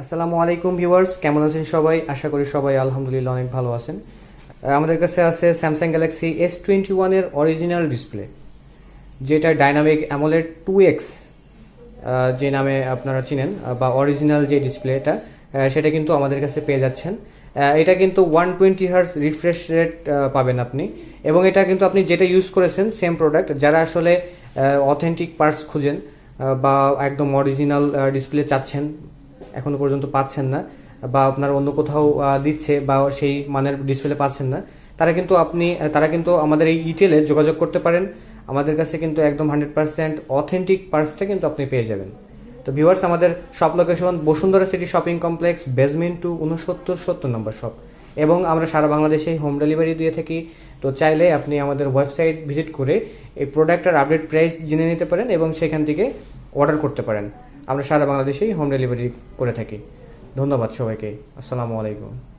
আসসালামু আলাইকুম ভিউয়ার্স, কেমন আছেন সবাই? আশা করি সবাই আলহামদুলিল্লাহ অনেক ভালো আছেন। আমাদের কাছে আছে স্যামসাং গ্যালাক্সি এস টোয়েন্টি ওয়ানের অরিজিনাল ডিসপ্লে যেটা ডাইনামিক অ্যামোলেড টু এক্স যে নামে আপনারা চিনেন বা অরিজিনাল যে ডিসপ্লেটা সেটা কিন্তু আমাদের কাছে পেয়ে যাচ্ছেন। এটা কিন্তু one twenty hertz refresh rate পাবেন আপনি। এবং এটা কিন্তু আপনি যেটা ইউজ করেছেন সেম প্রোডাক্ট যারা আসলে অথেন্টিক পার্টস খুঁজেন বা একদম অরিজিনাল ডিসপ্লে চাচ্ছেন এখনও পর্যন্ত পাচ্ছেন না, বা আপনার অন্য কোথাও দিচ্ছে বা সেই মানের ডিসপ্লে পাচ্ছেন না, তারা কিন্তু আপনি তারা কিন্তু আমাদের এই ইটেলে যোগাযোগ করতে পারেন। আমাদের কাছে কিন্তু একদম হান্ড্রেড পার্সেন্ট অথেন্টিক পার্টসটা কিন্তু আপনি পেয়ে যাবেন। তো ভিউয়ার্স আমাদের shop location Bashundhara city shopping complex basement two উনসত্তর সত্তর নম্বর শপ এবং আমরা সারা বাংলাদেশেই হোম ডেলিভারি দিয়ে থাকি। তো চাইলে আপনি আমাদের ওয়েবসাইট ভিজিট করে এই প্রোডাক্টের আপডেট প্রাইস জেনে নিতে পারেন এবং সেখান থেকে অর্ডার করতে পারেন। আমরা সারা বাংলাদেশেই হোম ডেলিভারি করে থাকি। ধন্যবাদ সবাইকে। আসসালামু আলাইকুম।